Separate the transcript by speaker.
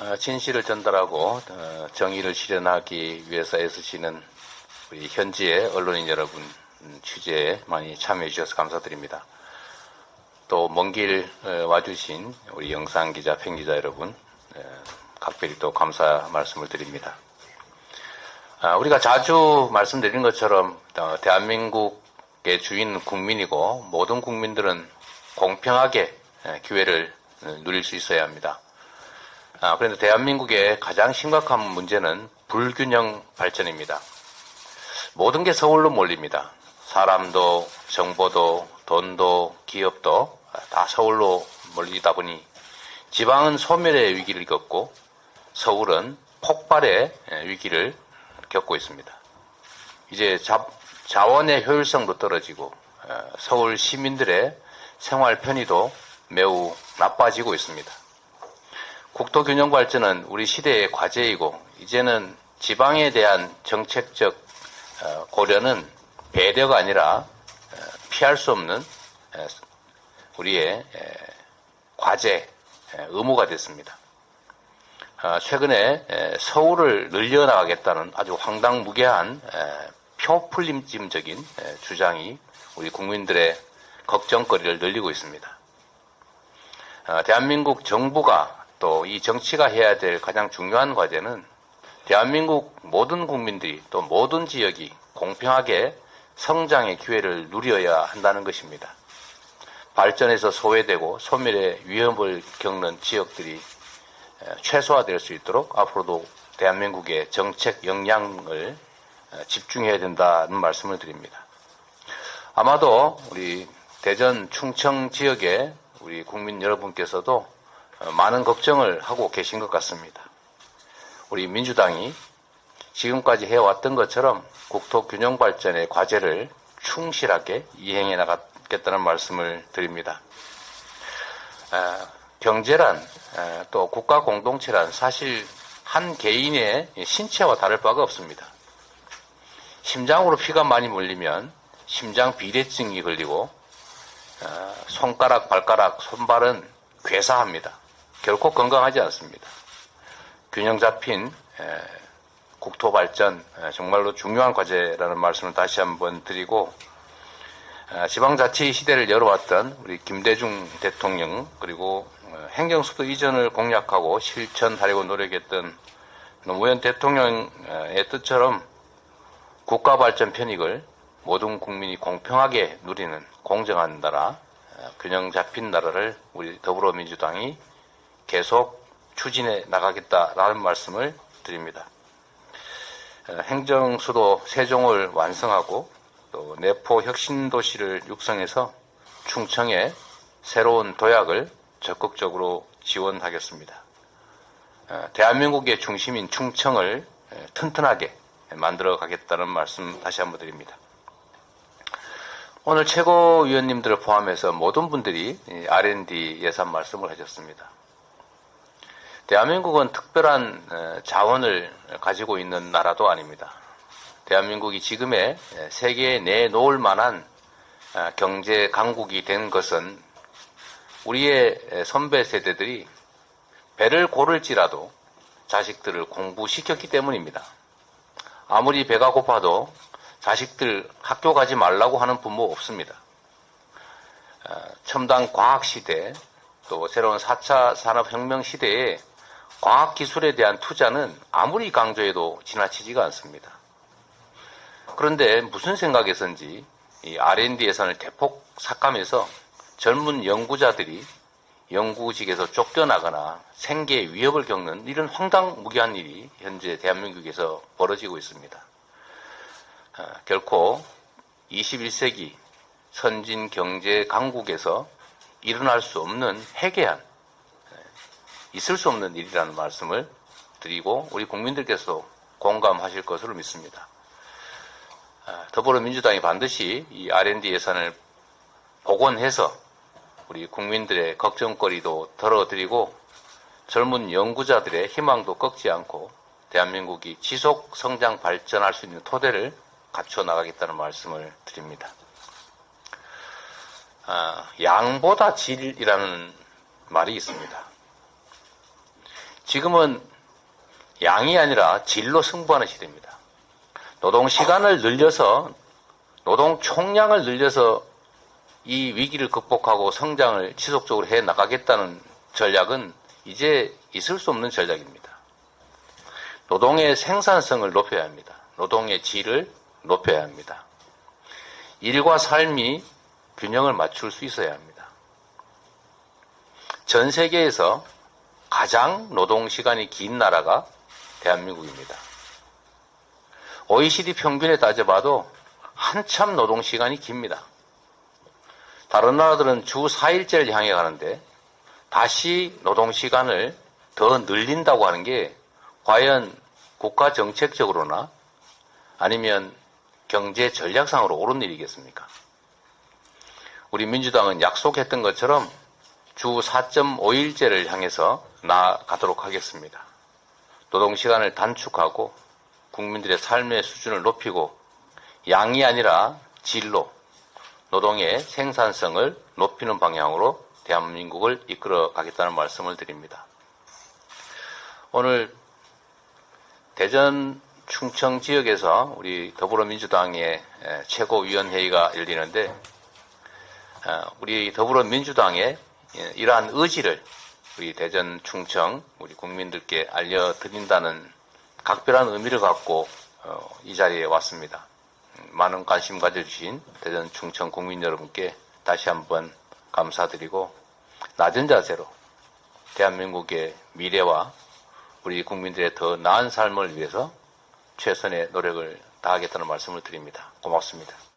Speaker 1: 어, 진실을 전달하고 어, 정의를 실현하기 위해서 애쓰시는 우리 현지의 언론인 여러분 음, 취재에 많이 참여해 주셔서 감사드립니다. 또 먼 길 와주신 우리 영상 기자, 팬 기자 여러분 에, 각별히 또 감사 말씀을 드립니다. 아, 우리가 자주 말씀드린 것처럼 어, 대한민국의 주인 국민이고 모든 국민들은 공평하게 에, 기회를 어, 누릴 수 있어야 합니다. 아, 그런데 대한민국의 가장 심각한 문제는 불균형 발전입니다. 모든 게 서울로 몰립니다. 사람도, 정보도, 돈도, 기업도 다 서울로 몰리다 보니 지방은 소멸의 위기를 겪고 서울은 폭발의 위기를 겪고 있습니다. 이제 자, 자원의 효율성도 떨어지고 어, 서울 시민들의 생활 편의도 매우 나빠지고 있습니다. 국토 균형 발전은 우리 시대의 과제이고 이제는 지방에 대한 정책적 어, 고려는 배려가 아니라 어, 피할 수 없는 에, 우리의 에, 과제, 에, 의무가 됐습니다. 아, 최근에 에, 서울을 늘려나가겠다는 아주 황당무계한 에, 주장이 우리 국민들의 걱정거리를 늘리고 있습니다. 아, 대한민국 정부가 또 이 정치가 해야 될 가장 중요한 과제는 대한민국 모든 국민들이 또 모든 지역이 공평하게 성장의 기회를 누려야 한다는 것입니다. 발전에서 소외되고 소멸의 위험을 겪는 지역들이 최소화될 수 있도록 앞으로도 대한민국의 정책 역량을 집중해야 된다는 말씀을 드립니다. 아마도 우리 대전 충청 지역의 우리 국민 여러분께서도 많은 걱정을 하고 계신 것 같습니다. 우리 민주당이 지금까지 해왔던 것처럼 국토 균형 발전의 과제를 충실하게 이행해 나가겠다는 말씀을 드립니다. 경제란 또 국가 공동체란 사실 한 개인의 신체와 다를 바가 없습니다. 심장으로 피가 많이 몰리면 심장 비대증이 걸리고 손가락, 발가락, 손발은 괴사합니다. 결코 건강하지 않습니다. 균형 잡힌 국토 발전 정말로 중요한 과제라는 말씀을 다시 한번 드리고 지방자치 시대를 열어왔던 우리 김대중 대통령 그리고 어, 행정수도 이전을 공약하고 실천하려고 노력했던 노무현 대통령의 뜻처럼 국가 발전 편익을 모든 국민이 공평하게 누리는 공정한 나라, 균형 잡힌 나라를 우리 더불어민주당이 계속 추진해 나가겠다라는 말씀을 드립니다. 행정수도 세종을 완성하고 또 내포 혁신도시를 육성해서 충청의 새로운 도약을 적극적으로 지원하겠습니다. 대한민국의 중심인 충청을 튼튼하게 만들어 가겠다는 말씀 다시 한번 드립니다. 오늘 최고위원님들을 포함해서 모든 분들이 R&D 예산 말씀을 하셨습니다. 대한민국은 특별한 자원을 가지고 있는 나라도 아닙니다. 대한민국이 지금의 세계에 내놓을 만한 경제 강국이 된 것은 우리의 선배 세대들이 배를 고를지라도 자식들을 공부시켰기 때문입니다. 아무리 배가 고파도 자식들 학교 가지 말라고 하는 부모 없습니다. 첨단 과학 시대, 또 새로운 4차 산업혁명 시대에 과학기술에 대한 투자는 아무리 강조해도 지나치지가 않습니다. 그런데 무슨 생각에선지 이 R&D 예산을 대폭 삭감해서 젊은 연구자들이 연구직에서 쫓겨나거나 생계 위협을 겪는 이런 황당무계한 일이 현재 대한민국에서 벌어지고 있습니다. 아, 결코 21세기 선진 경제 강국에서 일어날 수 없는 해괴한 있을 수 없는 일이라는 말씀을 드리고 우리 국민들께서도 공감하실 것으로 믿습니다. 아, 더불어민주당이 반드시 이 R&D 예산을 복원해서 우리 국민들의 걱정거리도 덜어드리고 젊은 연구자들의 희망도 꺾지 않고 대한민국이 지속 성장 발전할 수 있는 토대를 갖춰 나가겠다는 말씀을 드립니다. 아, 양보다 질이라는 말이 있습니다. 지금은 양이 아니라 질로 승부하는 시대입니다. 노동 시간을 늘려서 노동 총량을 늘려서 이 위기를 극복하고 성장을 지속적으로 해 나가겠다는 전략은 이제 있을 수 없는 전략입니다. 노동의 생산성을 높여야 합니다. 노동의 질을 높여야 합니다. 일과 삶이 균형을 맞출 수 있어야 합니다. 전 세계에서 가장 노동 시간이 긴 나라가 대한민국입니다. OECD 평균에 따져봐도 한참 노동 시간이 깁니다. 다른 나라들은 주 4일제를 향해 가는데 다시 노동 시간을 더 늘린다고 하는 게 과연 국가 정책적으로나 아니면 경제 전략상으로 옳은 일이겠습니까? 우리 민주당은 약속했던 것처럼 주 4.5일제를 향해서 나아가도록 하겠습니다. 노동 시간을 단축하고 국민들의 삶의 수준을 높이고 양이 아니라 질로 노동의 생산성을 높이는 방향으로 대한민국을 이끌어 가겠다는 말씀을 드립니다. 오늘 대전 충청 지역에서 우리 더불어민주당의 최고위원회의가 열리는데 어, 우리 더불어민주당의 이러한 의지를 우리 대전 충청 우리 국민들께 알려드린다는 각별한 의미를 갖고 어, 이 자리에 왔습니다. 음, 많은 관심 가져주신 대전 충청 국민 여러분께 다시 한번 감사드리고 낮은 자세로 대한민국의 미래와 우리 국민들의 더 나은 삶을 위해서 최선의 노력을 다하겠다는 말씀을 드립니다. 고맙습니다.